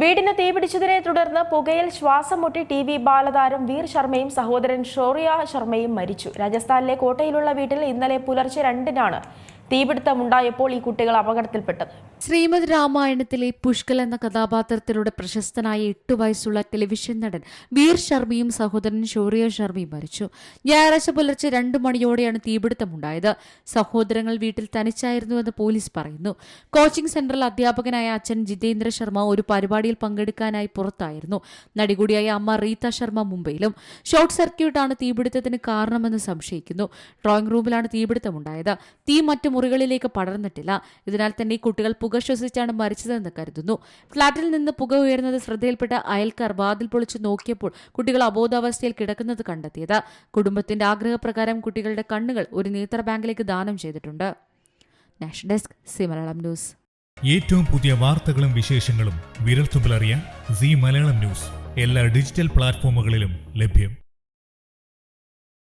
വീടിന് തീപിടിച്ചതിനെ തുടർന്ന് പുകയിൽ ശ്വാസം മുട്ടി ടി വി ബാലതാരം വീർ ശർമ്മയും സഹോദരൻ ഷോറിയ ശർമ്മയും മരിച്ചു. രാജസ്ഥാനിലെ കോട്ടയിലുള്ള വീട്ടിൽ ഇന്നലെ പുലർച്ചെ രണ്ടിനാണ് തീപിടുത്തമുണ്ടായപ്പോൾ ഈ കുട്ടികൾ അപകടത്തിൽപ്പെട്ടത് ശ്രീമദ് രാമായണത്തിലെ പുഷ്കൽ എന്ന കഥാപാത്രത്തിലൂടെ പ്രശസ്തനായ എട്ടു വയസ്സുള്ള ടെലിവിഷൻ നടൻ വീർ ശർമ്മയും സഹോദരൻ ഷോറിയ ശർമ്മയും മരിച്ചു. ഞായറാഴ്ച പുലർച്ചെ രണ്ടു മണിയോടെയാണ് തീപിടുത്തമുണ്ടായത്. സഹോദരങ്ങൾ വീട്ടിൽ തനിച്ചായിരുന്നുവെന്ന് പോലീസ് പറയുന്നു. കോച്ചിംഗ് സെന്ററിൽ അധ്യാപകനായ അച്ഛൻ ജിതേന്ദ്ര ശർമ്മ ഒരു പരിപാടിയിൽ പങ്കെടുക്കാനായി പുറത്തായിരുന്നു. നടികൂടിയായ അമ്മ റീത ശർമ്മ മുംബൈയിലും. ഷോർട്ട് സർക്യൂട്ടാണ് തീപിടുത്തത്തിന് കാരണമെന്ന് സംശയിക്കുന്നു. ഡ്രോയിംഗ് റൂമിലാണ് തീപിടുത്തമുണ്ടായത്. തീ മറ്റു മുറികളിലേക്ക് പടർന്നിട്ടില്ല. ഇതിനാൽ തന്നെ ഈ കുട്ടികൾ പുക ശ്വസിച്ചാണ് മരിച്ചതെന്ന് കരുതുന്നു. ഫ്ളാറ്റിൽ നിന്ന് പുക ഉയർന്നത് ശ്രദ്ധയിൽപ്പെട്ട അയൽക്കാർ വാതിൽ പൊളിച്ചു നോക്കിയപ്പോൾ കുട്ടികൾ അബോധാവസ്ഥയിൽ കിടക്കുന്നത് കണ്ടെത്തിയത്. കുടുംബത്തിന്റെ ആഗ്രഹപ്രകാരം കുട്ടികളുടെ കണ്ണുകൾ ഒരു നേത്ര ബാങ്കിലേക്ക് ദാനം ചെയ്തിട്ടുണ്ട്. National desk C Malayalam news. ഏറ്റവും പുതിയ വാർത്തകളും വിശേഷങ്ങളും വിരൽത്തുമ്പിലറിയാൻ സി മലയാളം ന്യൂസ്. എല്ലാ ഡിജിറ്റൽ പ്ലാറ്റ്ഫോമുകളിലും ലഭ്യം.